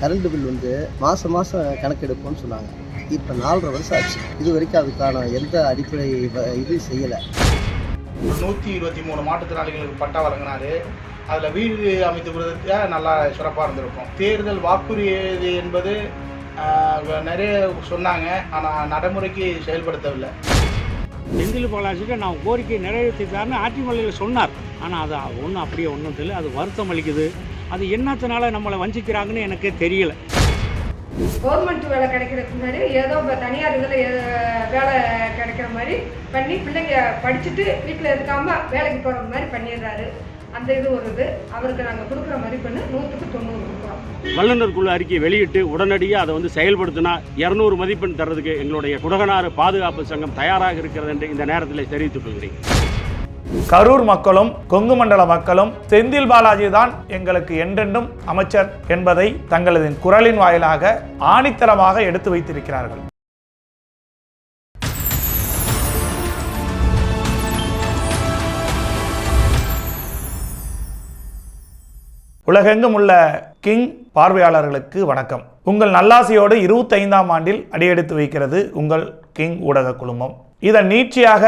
Current bill வந்து மாதம் மாதம் கணக்கெடுப்போம்னு சொன்னாங்க. இப்போ நாலரை வருஷம் ஆச்சு. இது வரைக்கும் அதுக்கான எந்த அடிப்படை இது செய்யலை. நூற்றி இருபத்தி மூணு மாற்றுத்திறனாளிகளுக்கு பட்டா வழங்கினாரு. அதில் வீடு அமைத்து கொடுத்தா நல்லா சிறப்பாக இருந்திருக்கும். தேர்தல் வாக்குறுதி என்பது நிறைய சொன்னாங்க. ஆனால் நடைமுறைக்கு செயல்படுத்தவில்லை. செந்தில் பாலாஜிக்கு நான் கோரிக்கை நிறைவேற்றிட்டாருன்னு ஆட்சிமலையில் சொன்னார். ஆனால் அது ஒன்றும் அப்படியே ஒன்றும் தெரியல. அது வருத்தம் அளிக்குது. அது என்னத்தினால நம்மளை வஞ்சிக்கிறாங்கன்னு எனக்கே தெரியல. கவர்மெண்ட் வேலை கிடைக்கிறதுக்கு முன்னாடி ஏதோ இப்போ தனியார் இதில் வேலை கிடைக்கிற மாதிரி பண்ணி பிள்ளைங்க படிச்சுட்டு வீட்டில் இருக்காம வேலைக்கு போகிற மாதிரி பண்ணிடுறாரு. அந்த இது ஒரு இது. அவருக்கு நாங்கள் கொடுக்குற மதிப்பெண்ணு நூற்றுக்கு தொண்ணூறு கொடுக்குறோம் வல்லுநர் குழு அறிக்கையை வெளியிட்டு உடனடியாக அதை வந்து செயல்படுத்தினா இரநூறு மதிப்பெண் தர்றதுக்கு எங்களுடைய குடகனாறு பாதுகாப்பு சங்கம் தயாராக இருக்கிறது என்று இந்த நேரத்தில் தெரிவித்துக் கொள்கிறேன். கரூர் மக்களும் கொங்கு மண்டல மக்களும் செந்தில் பாலாஜி தான் எங்களுக்கு என்றென்றும் அமைச்சர் என்பதை தங்களது குரலின் வாயிலாக ஆணித்தரமாக எடுத்து வைத்திருக்கிறார்கள். உலகெங்கும் உள்ள கிங் பார்வையாளர்களுக்கு வணக்கம். உங்கள் நல்லாசையோடு இருபத்தைந்தாம் ஆண்டில் அடியெடுத்து வைக்கிறது உங்கள் கிங் ஊடக குழுமம். இதன் நீட்சியாக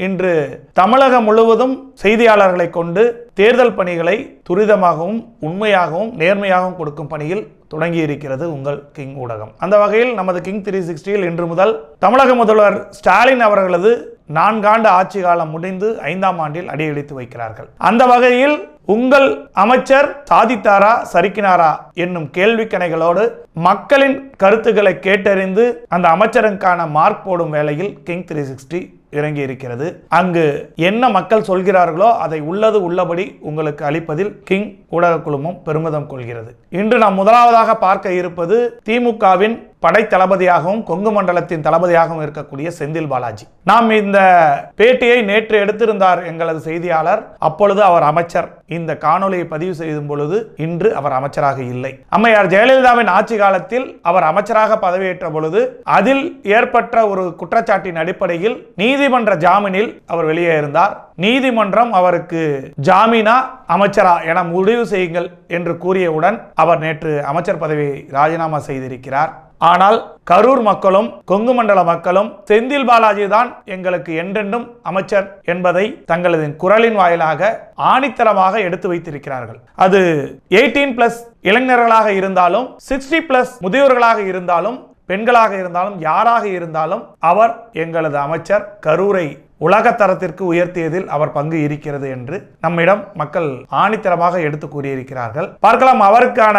இன்று தமிழகம் முழுவதும் செய்தியாளர்களை கொண்டு தேர்தல் பணிகளை துரிதமாகவும் உண்மையாகவும் நேர்மையாகவும் கொடுக்கும் பணியில் தொடங்கி இருக்கிறது உங்கள் கிங் ஊடகம். அந்த வகையில் நமது கிங் த்ரீ சிக்ஸ்டியில் இன்று முதல் தமிழக முதல்வர் ஸ்டாலின் அவர்களது நான்காண்டு ஆட்சி காலம் முடிந்து ஐந்தாம் ஆண்டில் அடியெடுத்து வைக்கிறார்கள். அந்த வகையில் உங்கள் அமைச்சர் சாதித்தாரா சரிக்கினாரா என்னும் கேள்விக்கணைகளோடு மக்களின் கருத்துக்களை கேட்டறிந்து அந்த அமைச்சருக்கான மார்க் போடும் வேளையில் கிங் த்ரீ சிக்ஸ்டி இறங்கி இருக்கிறது அங்கு என்ன மக்கள் சொல்கிறார்களோ அதை உள்ளது உள்ளபடி உங்களுக்கு அளிப்பதில் கிங் ஊடக குழுமம் பெருமிதம் கொள்கிறது. இன்று நாம் முதலாவதாக பார்க்க இருப்பது திமுகவின் படை தளபதியாகவும் கொங்கு மண்டலத்தின் தளபதியாகவும் இருக்கக்கூடிய செந்தில் பாலாஜி. நாம் இந்த பேட்டியை நேற்று எடுத்திருந்தார் எங்களது செய்தியாளர். அப்பொழுது அவர் அமைச்சர். இந்த காணொலியை பதிவு செய்யும் பொழுது இன்று அவர் அமைச்சராக இல்லை. அம்மையார் ஜெயலலிதாவின் ஆட்சி காலத்தில் அவர் அமைச்சராக பதவியேற்ற பொழுது அதில் ஏற்பட்ட ஒரு குற்றச்சாட்டின் அடிப்படையில் நீதி நீதிமன்ற ஜாமீனில் அவர் வெளியே இருந்தார் நீதிமன்றம் அவருக்கு ஜாமீனா அமைச்சரா என முடிவு செய்யுங்கள் என்று கூறியவுடன் அவர் நேற்று அமைச்சர் பதவியை ராஜினாமா செய்திருக்கிறார். ஆனால் கரூர் மக்களும் கொங்கு மண்டல மக்களும் செந்தில் பாலாஜி தான் எங்களுக்கு என்றென்றும் அமைச்சர் என்பதை தங்களது குரலின் வாயிலாக ஆணித்தரமாக எடுத்து வைத்திருக்கிறார்கள். அது எயிட்டீன் பிளஸ் இளைஞர்களாக இருந்தாலும் சிக்ஸ்டி பிளஸ் முதியோர்களாக இருந்தாலும் பெண்களாக இருந்தாலும் யாராக இருந்தாலும் அவர் எங்களது அமைச்சர் கரூரை உலக தரத்திற்கு உயர்த்தியதில் அவர் பங்கு இருக்கிறது என்று நம்மிடம் மக்கள் ஆணித்தரமாக எடுத்து கூறியிருக்கிறார்கள். பார்க்கலாம் அவருக்கான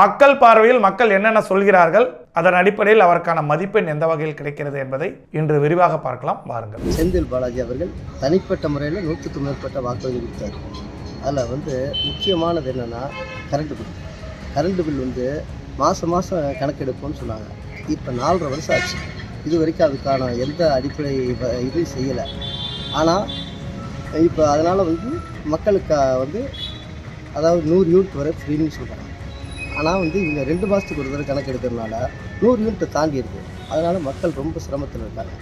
மக்கள் பார்வையில் மக்கள் என்னென்ன சொல்கிறார்கள் அதன் அடிப்படையில் அவருக்கான மதிப்பெண் எந்த வகையில் கிடைக்கிறது என்பதை இன்று விரிவாக பார்க்கலாம். வாருங்கள். செந்தில் பாலாஜி அவர்கள் தனிப்பட்ட முறையில் நூற்றுக்கும் மேற்பட்ட வாக்குறுதி கொடுத்தார். அதில் வந்து முக்கியமானது என்னென்னா கரண்ட் பில். கரண்ட் பில் வந்து மாதம் மாதம் கணக்கெடுப்போம்னு சொன்னாங்க. இப்போ நாலரை வருஷம் ஆச்சு. இது வரைக்கும் அதுக்கான எந்த அடிப்படை இதுவும் செய்யலை. ஆனால் இப்போ அதனால் வந்து மக்களுக்கு வந்து அதாவது நூறு யூனிட் வரை ஃப்ரீன்னு சொல்கிறாங்க ஆனால் வந்து இவங்க ரெண்டு மாதத்துக்கு ஒரு தடவை கணக்கு எடுக்கிறதுனால நூறு யூனிட்டை தாண்டி இருக்கு. அதனால் மக்கள் ரொம்ப சிரமத்தில் இருக்காங்க.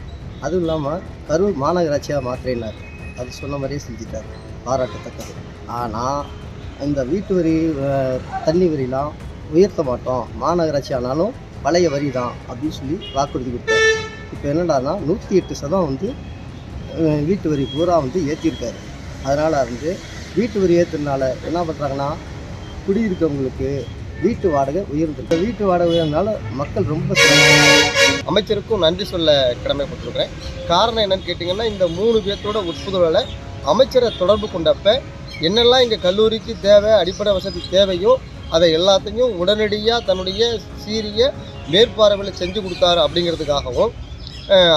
அதுவும் இல்லாமல் கரூர் மாநகராட்சியாக மாற்றினார் அது சொன்ன மாதிரியே செஞ்சுட்டார். பாராட்டத்தக்கது. ஆனால் இந்த வீட்டு வரி தண்ணி வரிலாம் உயர்த்த மாட்டோம். மாநகராட்சி ஆனாலும் பழைய வரி தான் அப்படின்னு சொல்லி வாக்குறுதி கொடுத்தாரு. இப்போ என்னடானா நூற்றி எட்டு சதம் வந்து வீட்டு வரி பூரா வந்து ஏற்றிருக்காரு அதனால் வந்து வீட்டு வரி ஏற்றுனால என்ன பண்ணுறாங்கன்னா குடியிருக்கவங்களுக்கு வீட்டு வாடகை உயர்ந்து வீட்டு வாடகை உயர்ந்தனால மக்கள் ரொம்ப அமைச்சருக்கும் நன்றி சொல்ல கடமைப்பட்டிருக்கிறேன். காரணம் என்னன்னு கேட்டிங்கன்னா இந்த மூணு பேர்த்தோட உட்புதலில் அமைச்சரை தொடர்பு கொண்டப்ப என்னெல்லாம் இங்கே கல்லூரிக்கு தேவை அடிப்படை வசதி தேவையோ அதை எல்லாத்தையும் உடனடியாக தன்னுடைய சீரிய மேற்பார்வையில் செஞ்சு கொடுத்தாரு அப்படிங்கிறதுக்காகவும்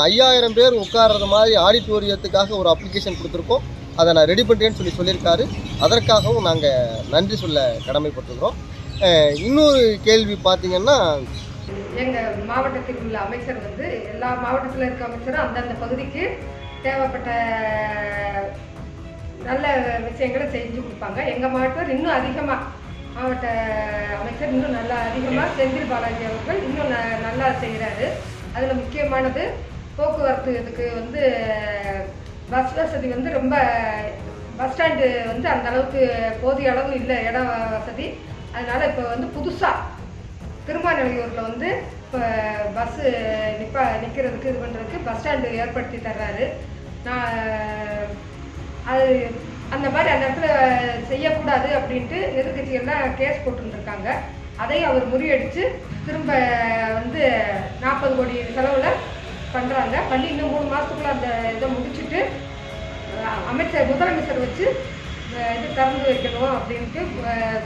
ஐயாயிரம் பேர் உட்கார்றது மாதிரி ஆடிட்டோரியத்துக்காக ஒரு அப்ளிகேஷன் கொடுத்துருக்கோம். அதை நான் ரெடி பண்ணுறேன்னு சொல்லி சொல்லியிருக்காரு. அதற்காகவும் நாங்கள் நன்றி சொல்ல கடமைப்பட்டிருக்கிறோம். இன்னொரு கேள்வி பார்த்தீங்கன்னா எங்கள் மாவட்டத்தில் உள்ள அமைச்சர் வந்து எல்லா மாவட்டத்தில் இருக்க அமைச்சரும் அந்தந்த பகுதிக்கு தேவைப்பட்ட நல்ல விஷயங்களை செஞ்சு கொடுப்பாங்க. எங்கள் மாவட்டம் இன்னும் அதிகமாக மாவட்ட அமைச்சர் இன்னும் நல்லா அதிகமாக செந்தில் பாலாஜி அவர்கள் இன்னும் ந- நல்லா செய்கிறாரு அதில் முக்கியமானது போக்குவரத்து இதுக்கு வந்து பஸ் வசதி வந்து ரொம்ப பஸ் ஸ்டாண்டு வந்து அந்த அளவுக்கு போதிய அளவு இல்லை இட வசதி. அதனால் இப்போ வந்து புதுசாக நிலையூரில் வந்து இப்போ பஸ்ஸு நிப்பா நிற்கிறதுக்கு இது பண்ணுறதுக்கு பஸ் ஸ்டாண்டு ஏற்படுத்தி தர்றாரு. நான் அது அந்த மாதிரி அந்த இடத்துல செய்யக்கூடாது அப்படின்ட்டு எதிர்கட்சிகள்லாம் கேஸ் போட்டுருக்காங்க அதையும் அவர் முறியடித்து திரும்ப வந்து நாற்பது கோடி செலவில் பண்ணுறாங்க பண்ணி இன்னும் மூணு மாதத்துக்குள்ள அந்த இதை முடிச்சுட்டு அமைச்சர் முதலமைச்சர் வச்சு இது திறந்து வைக்கணும் அப்படின்ட்டு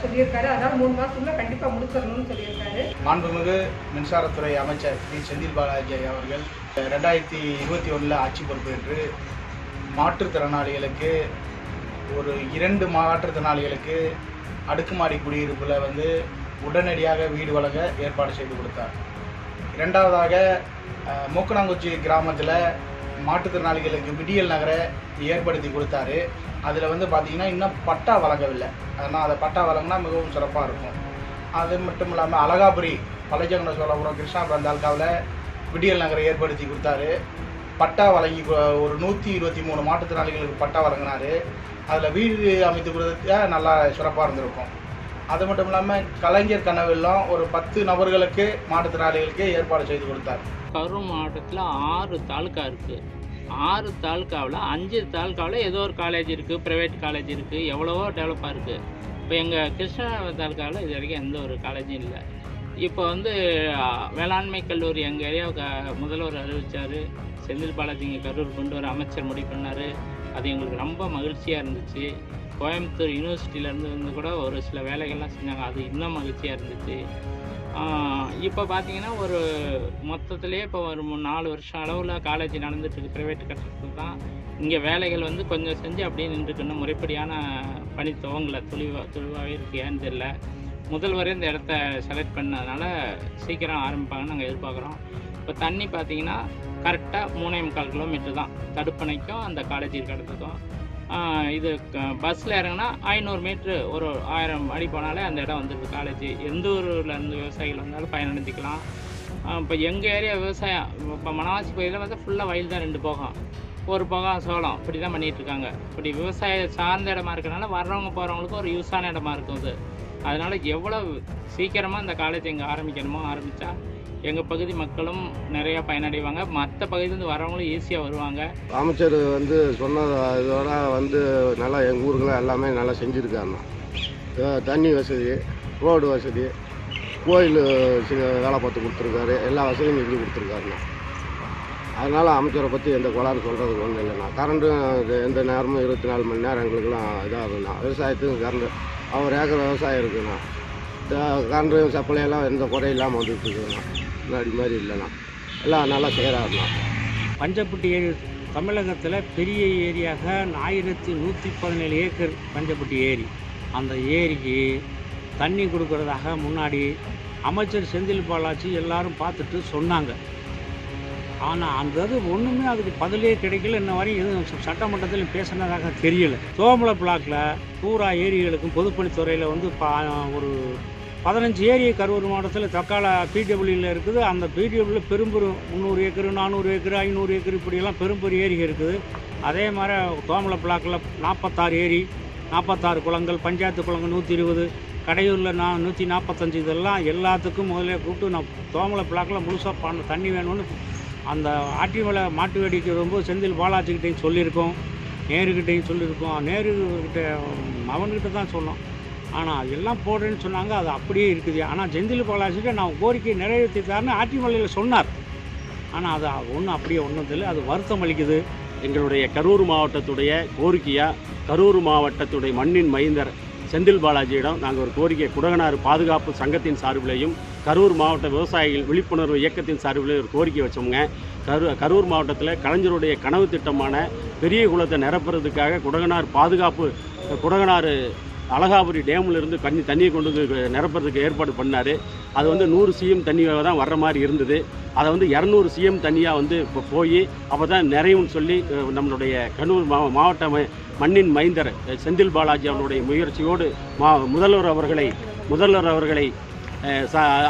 சொல்லியிருக்காரு. அதனால் மூணு மாதத்துக்குள்ள கண்டிப்பாக முடிச்சிடணும்னு சொல்லியிருக்காரு. மாண்புமிகு மின்சாரத்துறை அமைச்சர் பி. செந்தில் பாலாஜி அவர்கள் ரெண்டாயிரத்தி இருபத்தி ஒன்றில் ஆட்சி பொறுப்பேற்று மாற்றுத்திறனாளிகளுக்கு ஒரு இரண்டு மாற்றுத்திறனாளிகளுக்கு அடுக்குமாடி குடியிருப்பில் வந்து உடனடியாக வீடு வழங்க ஏற்பாடு செய்து கொடுத்தார். இரண்டாவதாக மூக்கனாங்குச்சி கிராமத்தில் மாற்றுத்திறனாளிகளுக்கு விடியல் நகரை ஏற்படுத்தி கொடுத்தாரு. அதில் வந்து பார்த்திங்கன்னா இன்னும் பட்டா வழங்கவில்லை. அதனால் அதை பட்டா வழங்கினா மிகவும் சிறப்பாக இருக்கும். அது மட்டும் இல்லாமல் அழகாபுரி பழையஜங்கன சோழபுரம் கிருஷ்ணாபுரம் தாலுக்காவில் விடியல் நகரை ஏற்படுத்தி கொடுத்தாரு. பட்டா வழங்கி ஒரு நூற்றி இருபத்தி மூணு மாற்றுத்திறனாளிகளுக்கு பட்டா வழங்கினாரு. அதில் வீடு அமைத்து கொடுத்தா நல்லா சிறப்பாக இருந்திருக்கும். அது மட்டும் இல்லாமல் கலைஞர் கனவெல்லாம் ஒரு பத்து நபர்களுக்கு மாற்றுத்திறனாளிகளுக்கு ஏற்பாடு செய்து கொடுத்தார். கரூர் மாவட்டத்தில் ஆறு தாலுக்கா இருக்குது ஆறு தாலுக்காவில் அஞ்சு தாலுக்காவில் ஏதோ ஒரு காலேஜ் இருக்குது ப்ரைவேட் காலேஜ் இருக்குது எவ்வளவோ டெவலப்பாக இருக்குது இப்போ எங்கள் கிருஷ்ணா தாலுக்காவில் இது வரைக்கும் எந்த ஒரு காலேஜும் இல்லை. இப்போ வந்து வேளாண்மை கல்லூரி எங்கள் ஏரியாவுக்கு முதல்வர் அறிவித்தார் செந்தில் பாலாஜிங்க கரூர் கொண்டு வர அமைச்சர் முடிவு பண்ணார். அது எங்களுக்கு ரொம்ப மகிழ்ச்சியாக இருந்துச்சு. கோயம்புத்தூர் யூனிவர்சிட்டியிலேருந்து வந்து கூட ஒரு சில வேலைகள்லாம் செஞ்சாங்க. அது இன்னும் மகிழ்ச்சியாக இருந்துச்சு. இப்போ பார்த்தீங்கன்னா ஒரு மொத்தத்துலேயே இப்போ ஒரு நாலு வருஷம் அளவில் காலேஜ் நடந்துட்டுருக்கு ப்ரைவேட் கட்டத்தில் தான். இங்கே வேலைகள் வந்து கொஞ்சம் செஞ்சு அப்படியே நின்றுக்கணும் முறைப்படியான பணி துவங்கலை. துளிவா துளிவாகவே இருக்கு. ஏன்னு தெரியல. முதல்வர் இந்த இடத்த செலக்ட் பண்ணதுனால சீக்கிரம் ஆரம்பிப்பாங்கன்னு நாங்கள் எதிர்பார்க்குறோம். இப்போ தண்ணி பார்த்தீங்கன்னா கரெக்டாக மூணே முக்கால் கிலோமீட்டர் தான். தடுப்பணைக்கும் அந்த காலேஜ் இருக்க இது பஸ்ஸில் இறங்கினா ஐநூறு மீட்ரு ஒரு ஆயிரம் அடி போனாலே அந்த இடம் வந்துடுது காலேஜ் எந்த ஊரில் இருந்து விவசாயிகள் வந்தாலும் பயனடைஞ்சிக்கலாம். இப்போ எங்கள் ஏரியா விவசாயம் இப்போ மணவாசி பகுதியில் வந்து ஃபுல்லாக வயல் தான் ரெண்டு போகம். ஒரு போகம் சோளம் இப்படி தான் பண்ணிகிட்டு இருக்காங்க. இப்படி விவசாய சார்ந்த இடமா இருக்கிறனால வர்றவங்க போகிறவங்களுக்கு ஒரு யூஸான இடமா இருக்கும் அது. அதனால் எவ்வளோ சீக்கிரமாக இந்த காலேஜ் இங்கே ஆரம்பிக்கணுமோ ஆரம்பித்தா எங்கள் பகுதி மக்களும் நிறையா பயனடைவாங்க. மற்ற பகுதியிலேருந்து வரவங்களும் ஈஸியாக வருவாங்க. அமைச்சர் வந்து சொன்ன இதோட வந்து நல்லா எங்கள் ஊருக்குலாம் எல்லாமே நல்லா செஞ்சுருக்காங்க. தண்ணி வசதி ரோடு வசதி கோயில் வேலை பார்த்து கொடுத்துருக்காரு. எல்லா வசதியும் செஞ்சு கொடுத்துருக்காருண்ணா அதனால் அமைச்சரை பற்றி எந்த கோளாறு சொல்கிறதுக்கு ஒன்றும் இல்லைண்ணா. கரண்ட்டும் எந்த நேரமும் இருபத்தி நாலு மணி நேரம் எங்களுக்கெல்லாம் இதாகுண்ணா விவசாயத்துக்கும் கரண்ட் அவர் ஏக்கர் விவசாயம் இருக்குண்ணா. கரண்ட் சப்ளையெல்லாம் எந்த குறையும் இல்லாமல் வந்துட்டு இருக்குதுண்ணா முன்னாடி மாதிரி இல்லைண்ணா. எல்லாம் நல்லா செய்கிறாருண்ணா பஞ்சப்பட்டி ஏரி தமிழகத்தில் பெரிய ஏரியாக ஆயிரத்தி நூற்றி பதினேழு ஏக்கர் பஞ்சப்பட்டி ஏரி. அந்த ஏரிக்கு தண்ணி கொடுக்குறதாக முன்னாடி அமைச்சர் செந்தில் பாலாஜி எல்லாரும் பார்த்துட்டு சொன்னாங்க. ஆனால் அந்த இது ஒன்றுமே அதுக்கு பதிலே கிடைக்கல. இன்ன வரையும் எதுவும் சட்டமன்றத்தில் பேசினதாக தெரியல. சோமலை பிளாக்கில் பூரா ஏரிகளுக்கும் பொதுப்பணித்துறையில் வந்து பா ஒரு பதினஞ்சு ஏரி கரூர் மாவட்டத்தில் தக்கால பிடபிள்யூவில் இருக்குது. அந்த பிடபிள்யூவில் பெரும்பெரும் முந்நூறு ஏக்கர் நானூறு ஏக்கர் ஐநூறு ஏக்கர் இப்படியெல்லாம் பெரும்பெரிய ஏரி இருக்குது. அதே மாதிரி தோமலை பிளாக்கில் நாற்பத்தாறு ஏரி நாற்பத்தாறு குளங்கள் பஞ்சாயத்து குளங்கள் நூற்றி இருபது கடையூரில் நான் நூற்றி நாற்பத்தஞ்சு இதெல்லாம் எல்லாத்துக்கும் முதல்ல கூப்பிட்டு நான் தோமலை பிளாக்கில் முழுசாக பண்ண தண்ணி வேணும்னு அந்த ஆட்டிமலை மாட்டு வேடிக்கை ரொம்ப செந்தில் பாலாஜிக்கிட்டையும் சொல்லியிருக்கோம் நேருக்கிட்டையும் சொல்லியிருக்கோம். நேருக்கிட்ட அவன்கிட்ட தான் சொன்னோம். ஆனால் எல்லாம் போடுறேன்னு சொன்னாங்க அது அப்படியே இருக்குது. ஆனால் செந்தில் பாலாஜிக்கிட்ட நான் கோரிக்கை நிறைவேற்றித்தாருன்னு ஆட்டிமலையில் சொன்னார். ஆனால் அது ஒன்றும் அப்படியே ஒன்றும் தெரியல. அது வருத்தம் அளிக்குது. எங்களுடைய கரூர் மாவட்டத்துடைய கோரிக்கையாக கரூர் மாவட்டத்துடைய மண்ணின் மைந்தர் செந்தில் பாலாஜியிடம் நாங்கள் ஒரு கோரிக்கை குடகனாறு பாதுகாப்பு சங்கத்தின் சார்பிலையும் கரூர் மாவட்ட விவசாயிகள் விழிப்புணர்வு இயக்கத்தின் சார்பிலையும் ஒரு கோரிக்கை வச்சோங்க கரு கரூர் மாவட்டத்தில் கலைஞருடைய கனவு திட்டமான பெரிய குளத்தை நிரப்புறதுக்காக குடகனார் பாதுகாப்பு குடகனாறு அழகாபுரி டேம்ல இருந்து கண்ணி தண்ணியை கொண்டு வந்து நிரப்புறதுக்கு ஏற்பாடு பண்ணார். அது வந்து நூறு சிஎம் தண்ணியாக தான் வர்ற மாதிரி இருந்தது. அதை வந்து இரநூறு சிஎம் தண்ணியாக வந்து இப்போ போய் அப்போ தான் நிறையும்னு சொல்லி நம்மளுடைய கண்ணூர் மா மாவட்ட ம- மண்ணின் மைந்தர் செந்தில் பாலாஜி அவருடைய முயற்சியோடு மா முதல்வர் அவர்களை முதல்வர் அவர்களை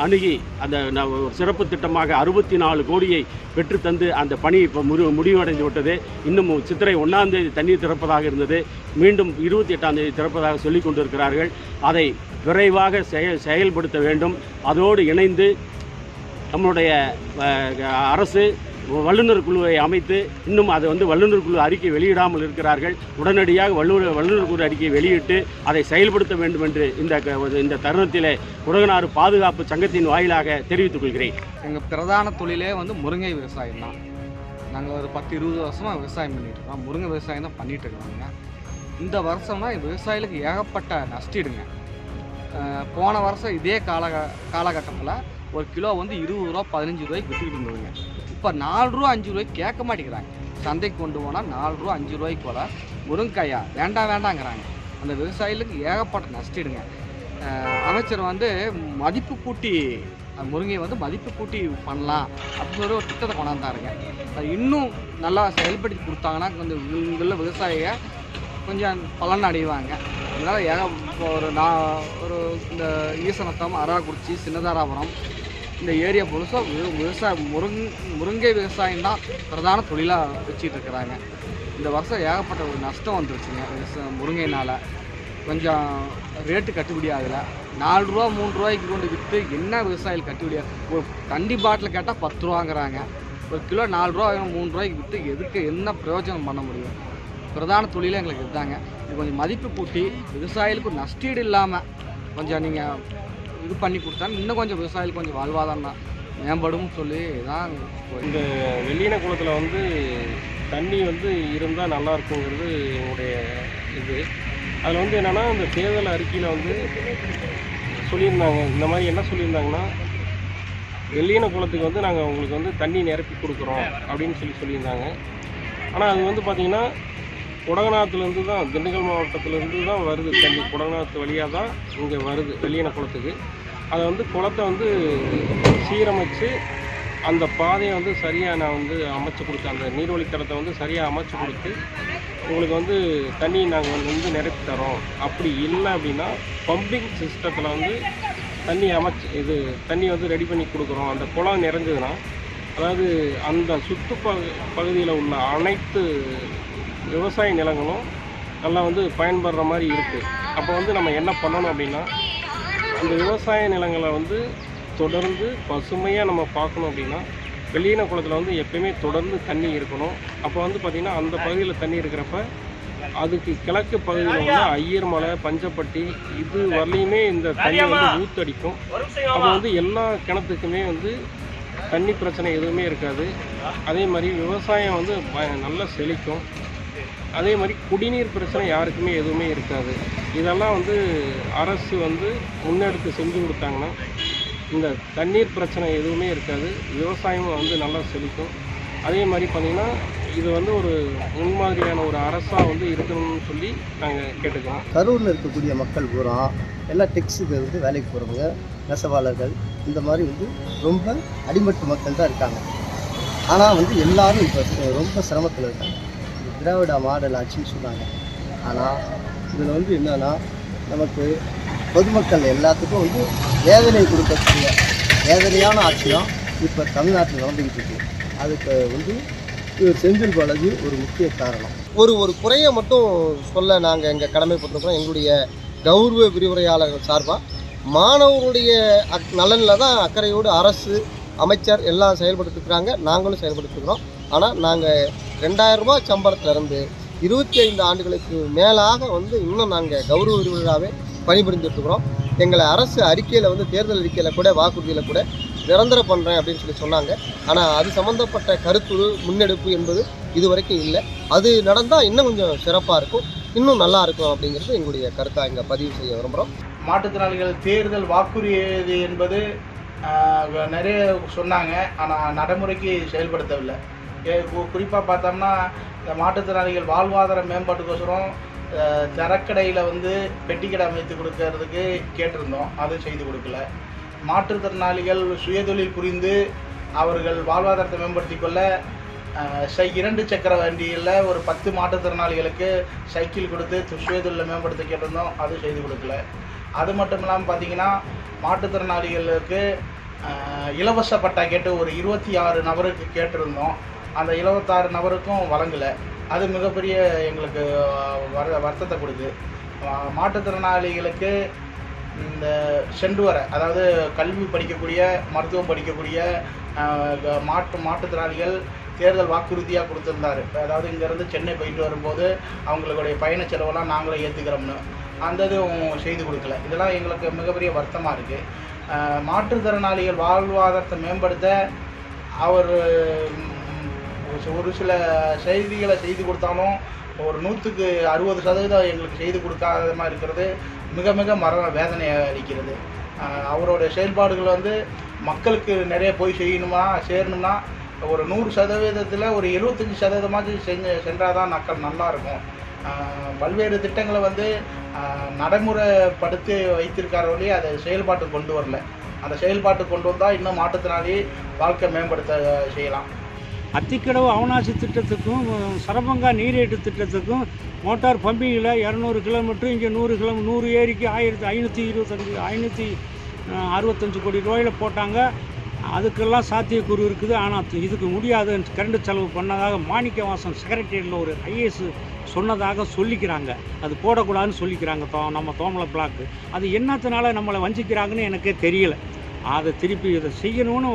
அணுகி அந்த ஒரு சிறப்பு திட்டமாக அறுபத்தி நாலு கோடியை பெற்றுத்தந்து அந்த பணி இப்போ முடி முடிவடைந்து விட்டது. இன்னும் சித்திரை ஒன்றாம் தேதி தண்ணீர் திறப்பதாக இருந்தது. மீண்டும் இருபத்தி எட்டாம் தேதி திறப்பதாக சொல்லிக் கொண்டிருக்கிறார்கள். அதை விரைவாக செயல் செயல்படுத்த வேண்டும். அதோடு இணைந்து நம்மளுடைய அரசு வல்லுநர் குழுவை அமைத்து இன்னும் அதை வந்து வல்லுநர் குழு அறிக்கை வெளியிடாமல் இருக்கிறார்கள். உடனடியாக வல்லுநர் வல்லுநர் குழு அறிக்கையை வெளியிட்டு அதை செயல்படுத்த வேண்டும் என்று இந்த க- இந்த தருணத்தில் குடகனாறு பாதுகாப்பு சங்கத்தின் வாயிலாக தெரிவித்துக் கொள்கிறேன். எங்கள் பிரதான தொழிலே வந்து முருங்கை விவசாயம் தான். நாங்கள் ஒரு பத்து இருபது வருஷமாக விவசாயம் பண்ணிட்டு இருக்கோம். முருங்கை விவசாயம் தான் பண்ணிட்டு இருக்கிறோங்க. இந்த வருஷம்னா விவசாயிகளுக்கு ஏகப்பட்ட நஷ்டிடுங்க. போன வருஷம் இதே கால காலகட்டத்தில் ஒரு கிலோ வந்து இருபது ரூபா பதினஞ்சு ரூபாய்க்கு விற்றுக்கிட்டு இருந்ததுங்க. இப்போ நாலு ரூபா அஞ்சு ரூபாய்க்கு கேட்க மாட்டேங்கிறாங்க. சந்தைக்கு கொண்டு போனால் நாலு ரூபா அஞ்சு ரூபாய்க்கு போல முருங்கைக்காயா. வேண்டாம் வேண்டாங்கிறாங்க. அந்த விவசாயிகளுக்கு ஏகப்பட்ட நஷ்டிடுங்க அமைச்சர் வந்து மதிப்பு கூட்டி அந்த முருங்கையை வந்து மதிப்பு கூட்டி பண்ணலாம் அப்படின்னு சொல்லி ஒரு திட்டத்தை கொண்டாந்தாருங்க. அது இன்னும் நல்லா செயல்படுத்தி கொடுத்தாங்கன்னா கொஞ்சம் இங்குள்ள விவசாயிக கொஞ்சம் பலன் அடைவாங்க. அதனால் ஏக இப்போ ஒரு நான் ஒரு இந்த ஈசனத்தம் அராக்குறிச்சி சின்னதாராபுரம் இந்த ஏரியா முழுசாக விவசாய முருங் முருங்கை விவசாயம் தான் பிரதான தொழிலாக வச்சுட்டு இருக்கிறாங்க. இந்த வருஷம் ஏகப்பட்ட ஒரு நஷ்டம் வந்துருச்சுங்க. முருங்கைனால் கொஞ்சம் ரேட்டு கட்டுப்படி ஆகலை. நாலு ரூபா மூணு ரூபாய்க்கு கொண்டு விற்று என்ன விவசாயிகள் கட்டுப்படி ஒரு தண்ணி பாட்டில் கேட்டால் பத்து ரூபாங்கிறாங்க. ஒரு கிலோ நாலு ரூபா மூணு ரூபாய்க்கு விற்று எதுக்கு என்ன பிரயோஜனம் பண்ண முடியும்? பிரதான தொழிலே எங்களுக்கு இதுதாங்க. இது கொஞ்சம் மதிப்பு கூட்டி விவசாயிகளுக்கு நஷ்டீடு இல்லாமல் கொஞ்சம் நீங்கள் இது பண்ணி கொடுத்தா இன்னும் கொஞ்சம் விவசாயிகள் கொஞ்சம் வாழ்வாதாரம் மேம்படும் சொல்லி தான் இந்த வெள்ளின குளத்தில் வந்து தண்ணி வந்து இருந்தால் நல்லா இருக்குங்கிறது என்னுடைய இது. அதில் வந்து என்னென்னா இந்த தேர்தல் அறிக்கையில் வந்து சொல்லியிருந்தாங்க. இந்த மாதிரி என்ன சொல்லியிருந்தாங்கன்னா வெள்ளின குளத்துக்கு வந்து நாங்கள் உங்களுக்கு வந்து தண்ணி நிரப்பி கொடுக்குறோம் அப்படின்னு சொல்லி சொல்லியிருந்தாங்க. ஆனால் அது வந்து பார்த்திங்கன்னா குடகநாத்துலேருந்து தான் திண்டுக்கல் மாவட்டத்துலேருந்து தான் வருது தண்ணி. குடகநாத்து வழியாக தான் இங்கே வருது வெளியின குளத்துக்கு. அதை வந்து குளத்தை வந்து சீரமைச்சு அந்த பாதையை வந்து சரியாக நான் வந்து அமைச்சு கொடுத்து அந்த நீர்வழித்தடத்தை வந்து சரியாக அமைச்சு கொடுத்து உங்களுக்கு வந்து தண்ணி நாங்கள் வந்து நிரப்பி தரோம். அப்படி இல்லை அப்படின்னா பம்பிங் சிஸ்டத்தில் வந்து தண்ணி அமைச்சு இது தண்ணி வந்து ரெடி பண்ணி கொடுக்குறோம். அந்த குளம் நிறைஞ்சதுன்னா அதாவது அந்த சுற்று ப பகுதியில் உள்ள அனைத்து விவசாய நிலங்களும் நல்லா வந்து பயன்படுற மாதிரி இருக்குது அப்போ வந்து நம்ம என்ன பண்ணணும் அப்படின்னா அந்த விவசாய நிலங்களை வந்து தொடர்ந்து பசுமையாக நம்ம பார்க்கணும் அப்படின்னா வெள்ளியின குளத்தில் வந்து எப்பயுமே தொடர்ந்து தண்ணி இருக்கணும். அப்போ வந்து பார்த்திங்கன்னா அந்த பகுதியில் தண்ணி இருக்கிறப்ப அதுக்கு கிழக்கு பகுதியில் உள்ள ஐயர்மலை பஞ்சப்பட்டி இது வரலையுமே இந்த தண்ணி வந்து ஊத்தடிக்கும். அப்போ வந்து எல்லா கிணத்துக்குமே வந்து தண்ணி பிரச்சனை எதுவுமே இருக்காது. அதே மாதிரி விவசாயம் வந்து ப- நல்லா செழிக்கும். அதே மாதிரி குடிநீர் பிரச்சனை யாருக்குமே எதுவுமே இருக்காது. இதெல்லாம் வந்து அரசு வந்து முன்னெடுத்து செஞ்சு கொடுத்தாங்கன்னா இந்த தண்ணீர் பிரச்சனை எதுவுமே இருக்காது. விவசாயமும் வந்து நல்லா செழிக்கும். அதே மாதிரி பார்த்திங்கன்னா இது வந்து ஒரு முன்மாதிரியான ஒரு அரசாக வந்து இருக்கணும்னு சொல்லி நாங்கள் கேட்டுக்கிறோம் கரூரில் இருக்கக்கூடிய மக்கள் பூரா எல்லாம் டெக்ஸுக்கு வந்து வேலைக்கு போகிறவங்க நெசவாளர்கள் இந்த மாதிரி வந்து ரொம்ப அடிமட்டு மக்கள் தான் இருக்காங்க. ஆனால் வந்து எல்லாரும் இப்போ ரொம்ப சிரமத்தில் இருக்காங்க. திராவிட மாடல் ஆட்சின்னு சொன்னாங்க. ஆனால் இதில் வந்து என்னென்னா நமக்கு பொதுமக்கள் எல்லாத்துக்கும் வந்து வேதனை கொடுக்கக்கூடிய வேதனையான ஆட்சி தான் இப்போ தமிழ்நாட்டில் நடந்துக்கிட்டு இருக்கு. அதுக்கு வந்து இவர் செந்தில் பாலாஜி ஒரு முக்கிய காரணம். ஒரு ஒரு குறையை மட்டும் சொல்ல நாங்கள் எங்கள் கடமைப்பட்டிருக்கிறோம். எங்களுடைய கௌரவ விரிவுரையாளர்கள் சார்பாக மாணவர்களுடைய அக் நலனில் தான் அக்கறையோடு அரசு அமைச்சர் எல்லாம் செயல்பட்டுருக்குறாங்க நாங்களும் செயல்பட்டுருக்குறோம் ஆனால் நாங்கள் ரெண்டாயிரரூபா சம்பளத்திலேருந்து சம்பளத்திலிருந்து இருபத்தி ஐந்து ஆண்டுகளுக்கு மேலாக வந்து இன்னும் நாங்கள் கௌரவ விரிவுரையாகவே பணிபுரிந்துட்டு எங்களை அரசு அறிக்கையில் வந்து தேர்தல் அறிக்கையில் கூட வாக்குறுதியில் கூட நிரந்தரம் பண்ணுறேன் அப்படின்னு சொல்லி சொன்னாங்க. ஆனால் அது சம்மந்தப்பட்ட கருத்துரு முன்னெடுப்பு என்பது இது வரைக்கும் இல்லை. அது நடந்தால் இன்னும் கொஞ்சம் சிறப்பாக இருக்கும். இன்னும் நல்லா இருக்கும் அப்படிங்கிறது எங்களுடைய கருத்தாக இங்கே பதிவு செய்ய விரும்புகிறோம் மாற்றுத்திறனாளிகள் தேர்தல் வாக்குறுதி என்பது நிறைய சொன்னாங்க. ஆனால் நடைமுறைக்கு செயல்படுத்தவில்லை. குறிப்பாக பார்த்தோம்னா இந்த மாற்றுத்திறனாளிகள் வாழ்வாதார மேம்பாட்டுக்கோசரம் ஆஹ், தரக்கடையில் வந்து பெட்டிக்கடை அமைத்து கொடுக்கறதுக்கு கேட்டிருந்தோம். அது செய்து கொடுக்கல. மாற்றுத்திறனாளிகள் சுயதொழில் புரிந்து அவர்கள் வாழ்வாதாரத்தை மேம்படுத்தி கொள்ள சை இரண்டு சக்கர வண்டியில் ஒரு பத்து மாற்றுத்திறனாளிகளுக்கு சைக்கிள் கொடுத்து சுயதொழிலை மேம்படுத்த கேட்டிருந்தோம். அது செய்து கொடுக்கல. அது மட்டும் இல்லாமல் பார்த்தீங்கன்னா மாற்றுத்திறனாளிகளுக்கு இலவச பட்டா கேட்டு ஒரு இருபத்தி ஆறு நபருக்கு கேட்டிருந்தோம். அந்த இருபத்தாறு நபருக்கும் வழங்கலை. அது மிகப்பெரிய எங்களுக்கு வர வருத்தத்தை கொடுக்குது. மாற்றுத்திறனாளிகளுக்கு இந்த சென்று வர அதாவது கல்வி படிக்கக்கூடிய மருத்துவம் படிக்கக்கூடிய மாற்று மாற்றுத்திறனாளிகள் தேர்தல் வாக்குறுதியாக கொடுத்துருந்தாரு. அதாவது இங்கேருந்து சென்னை போயிட்டு வரும்போது அவங்களுடைய பயண செலவெல்லாம் நாங்களே ஏற்றுக்கிறோம்னு அந்த இதுவும் செய்து கொடுக்கல. இதெல்லாம் எங்களுக்கு மிகப்பெரிய வருத்தமாக இருக்குது மாற்றுத்திறனாளிகள் வாழ்வாதாரத்தை மேம்படுத்த அவர் ஒரு சில செய்திகளை செய்து கொடுத்தாலும் ஒரு நூற்றுக்கு அறுபது சதவீதம் எங்களுக்கு செய்து கொடுக்காத மாதிரி இருக்கிறது. மிக மிக மரண வேதனையை அளிக்கிறது அவரோட செயல்பாடுகள் வந்து மக்களுக்கு நிறைய போய் செய்யணுமா சேரணும்னா ஒரு நூறு சதவீதத்தில் ஒரு எழுபத்தஞ்சி சதவீதமாச்சும் செஞ்சு சென்றால் தான் மக்கள் நல்லா இருக்கும். பல்வேறு திட்டங்களை வந்து நடைமுறைப்படுத்தி வைத்திருக்கார வழி அதை செயல்பாட்டு கொண்டு வரல. அந்த செயல்பாட்டு கொண்டு வந்தால் இன்னும் மாற்றுத்திறனாளி வாழ்க்கை மேம்படுத்த செய்யலாம். அத்திக்கடவு அவனாசி திட்டத்துக்கும் சரபங்கா நீரேட்டு திட்டத்துக்கும் மோட்டார் பம்பிங்கில் இரநூறு கிலோமீட்டர் இங்கே நூறு கிலோ நூறு ஏரிக்கு ஆயிரத்தி ஐநூற்றி இருபத்தஞ்சி ஐநூற்றி அறுபத்தஞ்சு கோடி ரூபாயில் போட்டாங்க. அதுக்கெல்லாம் சாத்தியக்கூறு இருக்குது. ஆனால் இதுக்கு முடியாது. கரண்ட் செலவு பண்ணதாக மாணிக்க வாசம் செக்ரட்டரியில் ஒரு ஐஏஎஸ் சொன்னதாக சொல்லிக்கிறாங்க. அது போடக்கூடாதுன்னு சொல்லிக்கிறாங்க தோ நம்ம தோமலை பிளாக்கு அது என்னத்தினால நம்மளை வஞ்சிக்கிறாங்கன்னு எனக்கே தெரியல. அதை திருப்பி இதை செய்யணும்னு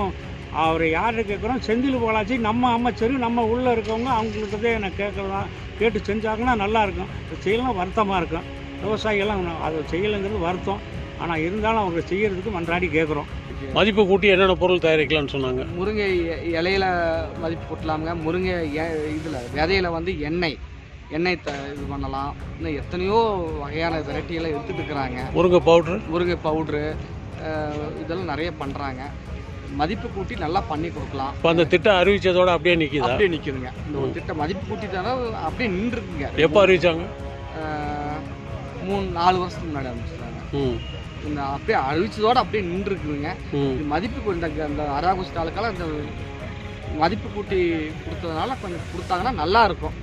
அவரை யார்கிட்ட கேட்குறோம்? செந்தில் பாலாஜி நம்ம அமைச்சர் நம்ம உள்ளே இருக்கவங்க அவங்கள்ட்டதே எனக்கு கேட்கலாம். கேட்டு செஞ்சாங்கன்னா நல்லா இருக்கும். இதை செய்யலாம் வருத்தமாக இருக்கும். விவசாயிகள்லாம் அதை செய்யலைங்கிறது வருத்தம். ஆனால் இருந்தாலும் அவங்க செய்யறதுக்கு மன்றாடி கேட்குறோம். மதிப்பு கூட்டி என்னென்ன பொருள் தயாரிக்கலாம்னு சொன்னாங்க? முருங்கை இலையில மதிப்பு போட்டலாமுங்க முருங்கை இதில் விதையில வந்து எண்ணெய். எண்ணெய் த இது பண்ணலாம். இன்னும் எத்தனையோ வகையான வெரைட்டியெல்லாம் எடுத்துட்டு இருக்கிறாங்க. முருங்கை பவுட்ரு? முருங்கை பவுட்ரு இதெல்லாம் நிறைய பண்ணுறாங்க மதிப்பு கூட்டி நல்லா பண்ணி கொடுக்கலாம். இப்போ அந்த திட்டம் அறிவிச்சதோட அப்படியே நிற்கிதா அப்படியே நிற்குதுங்க இந்த ஒரு திட்டம் மதிப்பு கூட்டி தானே அப்படியே நின்றுருக்குங்க எப்போ அறிவிச்சாங்க? மூணு நாலு வருஷத்துக்கு முன்னாடி ஆரம்பிச்சிட்டாங்க இந்த அப்படியே அழிச்சதோட அப்படியே நின்றுருக்குதுங்க மதிப்பு இந்த அந்த அராகுசி தாலுக்கால இந்த மதிப்பு கூட்டி கொடுத்ததுனால கொஞ்சம் கொடுத்தாங்கன்னா நல்லா இருக்கும்.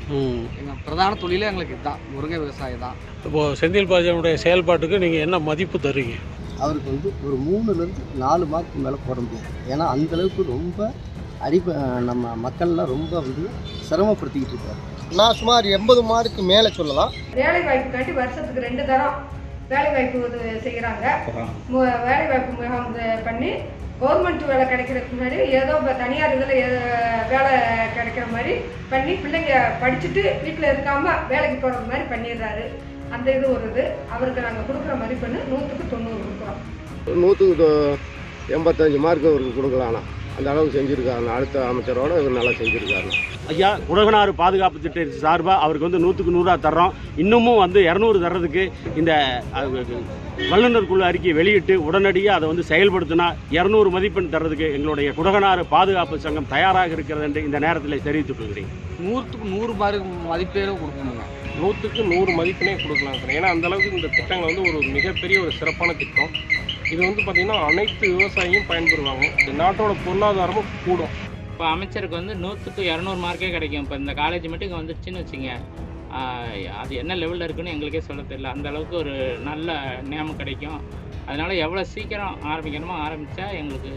எங்கள் பிரதான தொழிலே எங்களுக்கு இதுதான். முருங்கை விவசாயம் தான். இப்போது செந்தில் பாலாஜியோடைய செயல்பாட்டுக்கு நீங்கள் என்ன மதிப்பு தருவீங்க அவருக்கு வந்து ஒரு மூணுலேருந்து நாலு மார்க்கு மேலே போட முடியாது. ஏன்னா அந்த அளவுக்கு ரொம்ப அடிப்ப நம்ம மக்கள்லாம் ரொம்ப வந்து சிரமப்படுத்திக்கிட்டு இருக்காரு நான் சுமார் எண்பது மார்க்கு மேலே சொல்லலாம். வேலை வாய்ப்புக்காண்டி வருஷத்துக்கு ரெண்டு தரம் வேலை வாய்ப்பு செய்கிறாங்க வேலை வாய்ப்பு முகாம் பண்ணி கவர்மெண்ட் வேலை கிடைக்கிறதுக்கு முன்னாடி ஏதோ இப்போ தனியார் இதில் வேலை கிடைக்கிற மாதிரி பண்ணி பிள்ளைங்க படிச்சுட்டு வீட்டில் இருக்காமல் வேலைக்கு போகிற மாதிரி பண்ணிடுறாரு. அந்த இது ஒரு இது. அவருக்கு நாங்கள் கொடுக்குற மதிப்பெண்ணு நூற்றுக்கு தொண்ணூறு கொடுக்குறோம் நூற்றுக்கு எண்பத்தஞ்சு மார்க் அவருக்கு கொடுக்கலாம்ண்ணா அந்த அளவுக்கு செஞ்சுருக்காருண்ணா. அடுத்த அமைச்சரோட இவர் நல்லா செஞ்சுருக்காருண்ணா. ஐயா குடகனாறு பாதுகாப்பு திட்டத்தின் சார்பாக அவருக்கு வந்து நூற்றுக்கு நூறாக தர்றோம். இன்னமும் வந்து இரநூறு தர்றதுக்கு இந்த வல்லுநர் குழு அறிக்கையை வெளியிட்டு உடனடியாக அதை வந்து செயல்படுத்தினா இரநூறு மதிப்பெண் தர்றதுக்கு எங்களுடைய குடகனாறு பாதுகாப்பு சங்கம் தயாராக இருக்கிறது என்று இந்த நேரத்தில் தெரிவித்துக் கொள்கிறேன். நூற்றுக்கு நூறு மார்க் மதிப்பேரே கொடுக்கணுங்க நூற்றுக்கு நூறு மதிப்பெண்ணே கொடுக்கலாம் சார். ஏன்னா அந்தளவுக்கு இந்த திட்டங்கள் வந்து ஒரு மிகப்பெரிய ஒரு சிறப்பான திட்டம். இது வந்து பார்த்திங்கன்னா அனைத்து விவசாயியும் பயன்பெறுவாங்க. இந்த நாட்டோட பொருளாதாரமும் கூடும். இப்போ அமைச்சருக்கு வந்து நூற்றுக்கு இரநூறு மார்க்கே கிடைக்கும். இப்போ இந்த காலேஜ் மட்டும் இங்கே வந்துருச்சுன்னு வச்சுங்க. அது என்ன லெவலில் இருக்குன்னு எங்களுக்கே சொல்ல தெரியல. அந்த அளவுக்கு ஒரு நல்ல நேமம் கிடைக்கும். அதனால் எவ்வளோ சீக்கிரம் ஆரம்பிக்கணுமோ ஆரம்பித்தா எங்களுக்கு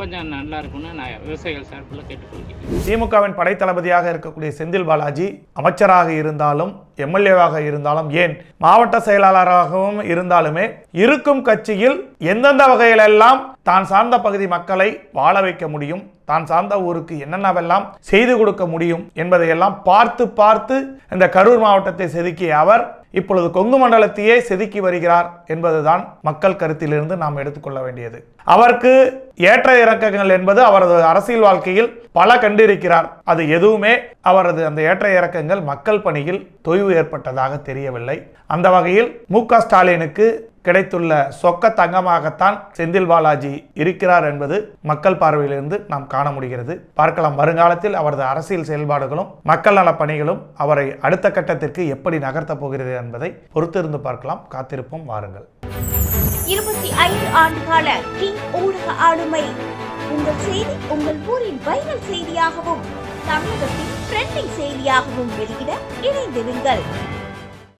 கொஞ்சம் நல்லா இருக்கும்னு நான் விவசாயிகள் சார்பில் கேட்டுக்கொள்கிறேன். திமுகவின் படைத்தளபதியாக இருக்கக்கூடிய செந்தில் பாலாஜி அமைச்சராக இருந்தாலும் எம்எல்ஏவாக இருந்தாலும் ஏன்? மாவட்ட செயலாளராகவும் இருந்தாலுமே இருக்கும் கட்சியில் எந்தெந்த வகையிலெல்லாம் தான் சார்ந்த பகுதி மக்களை வாழ வைக்க முடியும் தான் சார்ந்த ஊருக்கு என்னென்னவெல்லாம் செய்து கொடுக்க முடியும் என்பதையெல்லாம் பார்த்து பார்த்து இந்த கரூர் மாவட்டத்தை செதுக்கிய அவர் இப்பொழுது கொங்கு மண்டலத்தையே செதுக்கி வருகிறார் என்பதுதான் மக்கள் கருத்திலிருந்து நாம் எடுத்துக்கொள்ள வேண்டியது. அவருக்கு ஏற்ற இறக்கங்கள் என்பது அவரது அரசியல் வாழ்க்கையில் பல கண்டிருக்கிறார். அது எதுவுமே அவரது அந்த ஏற்ற இறக்கங்கள் மக்கள் பணியில் தொய்வு ஏற்பட்டதாக தெரியவில்லை. அந்த வகையில் மு ஸ்டாலினுக்கு கிடைத்துள்ள சொக்க தங்கமாகத்தான் செந்தில் பாலாஜி இருக்கிறார் என்பது மக்கள் பார்வையிலிருந்து நாம் காண முடிகிறது. பார்க்கலாம் வருங்காலத்தில் அவரது அரசியல் செயல்பாடுகளும் மக்கள் நல பணிகளும் அவரை அடுத்த கட்டத்திற்கு எப்படி நகர்த்தப் போகிறது என்பதை பொறுத்திருந்து பார்க்கலாம். காத்திருப்போம் வாருங்கள். இருபத்தி ஐந்து ஆண்டுகால கிங் ஊடக ஆளுமை. உங்கள் செய்தி உங்கள் ஊரின் வைரல் செய்தியாகவும் தமிழகத்தின் ட்ரெண்டிங் செய்தியாகவும் வெளியிட இணைந்திருங்கள்.